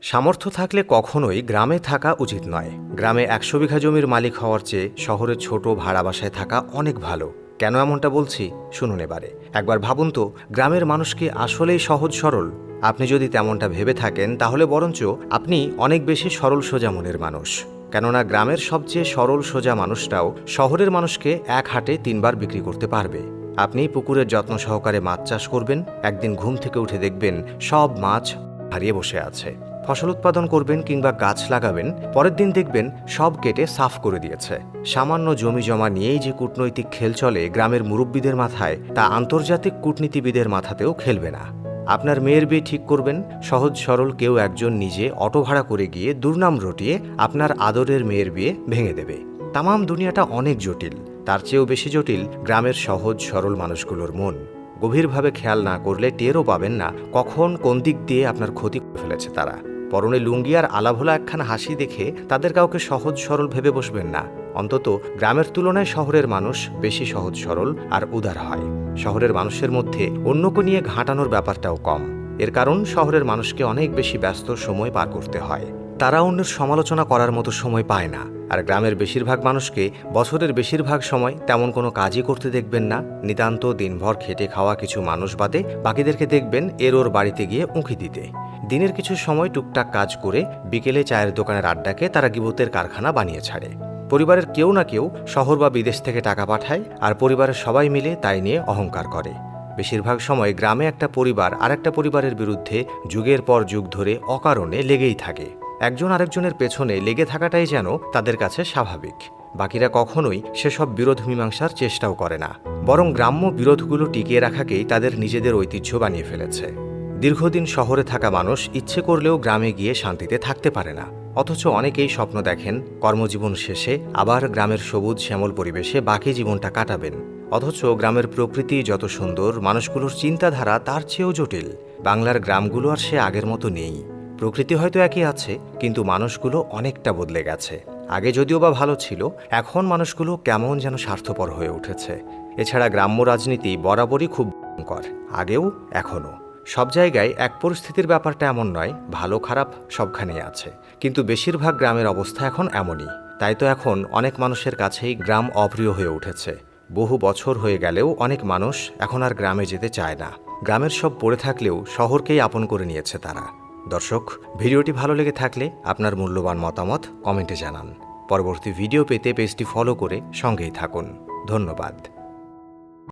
সামর্থ্য থাকলে কখনোই গ্রামে থাকা উচিত নয়। গ্রামে একশো বিঘা জমির মালিক হওয়ার চেয়ে শহরের ছোট ভাড়া বাসায় থাকা অনেক ভালো। কেন এমনটা বলছি? শুনুন এবারে। একবার ভাবুন তো, গ্রামের মানুষকে আসলেই সহজ সরল। আপনি যদি তেমনটা ভেবে থাকেন, তাহলে বরঞ্চ আপনি অনেক বেশি সরল সোজা মনের মানুষ। কেননা গ্রামের সবচেয়ে সরল সোজা মানুষটাও শহরের মানুষকে এক হাটে তিনবার বিক্রি করতে পারবে। আপনি পুকুরের যত্ন সহকারে মাছ চাষ করবেন, একদিন ঘুম থেকে উঠে দেখবেন সব মাছ হারিয়ে বসে আছে। ফসল উৎপাদন করবেন কিংবা গাছ লাগাবেন, পরের দিন দেখবেন সব কেটে সাফ করে দিয়েছে। সামান্য জমি জমা নিয়েই যে কূটনৈতিক খেল চলে গ্রামের মুরব্বীদের মাথায়, তা আন্তর্জাতিক কূটনীতিবিদের মাথাতেও খেলবে না। আপনার মেয়ের বিয়ে ঠিক করবেন, সহজ সরল কেউ একজন নিজে অটো ভাড়া করে গিয়ে দুর্নাম রটিয়ে আপনার আদরের মেয়ের বিয়ে ভেঙে দেবে। তামাম দুনিয়াটা অনেক জটিল, তার চেয়েও বেশি জটিল গ্রামের সহজ সরল মানুষগুলোর মন। গভীরভাবে খেয়াল না করলে টেরও পাবেন না কখন কোন দিক দিয়ে আপনার ক্ষতি করে ফেলেছে তারা। পরনে লুঙ্গি আর আলাভোলা একখানা হাসি দেখে তাদের কাউকে সহজ সরল ভেবে বসবেন না। অন্তত গ্রামের তুলনায় শহরের মানুষ বেশি সহজ সরল আর উদার হয়। শহরের মানুষের মধ্যে অন্যকে নিয়ে ঘাঁটানোর ব্যাপারটাও কম। এর কারণ শহরের মানুষকে অনেক বেশি ব্যস্ত সময় পার করতে হয়। তারা অন্যের সমালোচনা করার মতো সময় পায় না। আর গ্রামের বেশিরভাগ মানুষকে বছরের বেশিরভাগ সময় তেমন কোনো কাজই করতে দেখবেন না। নিতান্ত দিনভর খেটে খাওয়া কিছু মানুষ বাদে বাকিদেরকে দেখবেন এর ওর বাড়িতে গিয়ে উঁকি দিতে। দিনের কিছু সময় টুকটাক কাজ করে বিকেলে চায়ের দোকানের আড্ডাকে তারা গিবতের কারখানা বানিয়ে ছাড়ে। পরিবারের কেউ না কেউ শহর বা বিদেশ থেকে টাকা পাঠায় আর পরিবারের সবাই মিলে তাই নিয়ে অহংকার করে। বেশিরভাগ সময় গ্রামে একটা পরিবার আরেকটা পরিবারের বিরুদ্ধে যুগের পর যুগ ধরে অকারণে লেগেই থাকে। একজন আরেকজনের পেছনে লেগে থাকাটাই যেন তাদের কাছে স্বাভাবিক। বাকিরা কখনোই সেসব বিরোধ মীমাংসার চেষ্টাও করে না। বরং গ্রাম্য বিরোধগুলো টিকিয়ে রাখাকেই তাদের নিজেদের ঐতিহ্য বানিয়ে ফেলেছে। দীর্ঘদিন শহরে থাকা মানুষ ইচ্ছে করলেও গ্রামে গিয়ে শান্তিতে থাকতে পারে না। অথচ অনেকেই স্বপ্ন দেখেন, কর্মজীবন শেষে আবার গ্রামের সবুজ, শ্যামল পরিবেশে বাকি জীবনটা কাটাবেন। অথচ গ্রামের প্রকৃতি যত সুন্দর, মানুষগুলোর চিন্তাধারা তার চেয়েও জটিল। বাংলার গ্রামগুলো আর সে আগের মতো নেই। প্রকৃতি হয়তো একই আছে, কিন্তু মানুষগুলো অনেকটা বদলে গেছে। আগে যদিও বা ভালো ছিল, এখন মানুষগুলো কেমন যেন স্বার্থপর হয়ে উঠেছে। এছাড়া গ্রাম্য রাজনীতি বরাবরই খুব ভয়ঙ্কর, আগেও এখনও। সব জায়গায় এক পরিস্থিতির ব্যাপারটা এমন নয়, ভালো খারাপ সবখানেই আছে। কিন্তু বেশিরভাগ গ্রামের অবস্থা এখন এমনই। তাই তো এখন অনেক মানুষের কাছেই গ্রাম অপ্রিয় হয়ে উঠেছে। বহু বছর হয়ে গেলেও অনেক মানুষ এখন আর গ্রামে যেতে চায় না। গ্রামের সব পড়ে থাকলেও শহরকেই আপন করে নিয়েছে তারা। দর্শক, ভিডিওটি ভালো লেগে থাকলে আপনার মূল্যবান মতামত কমেন্টে জানান। পরবর্তী ভিডিও পেতে পেজটি ফলো করে সঙ্গেই থাকুন। ধন্যবাদ।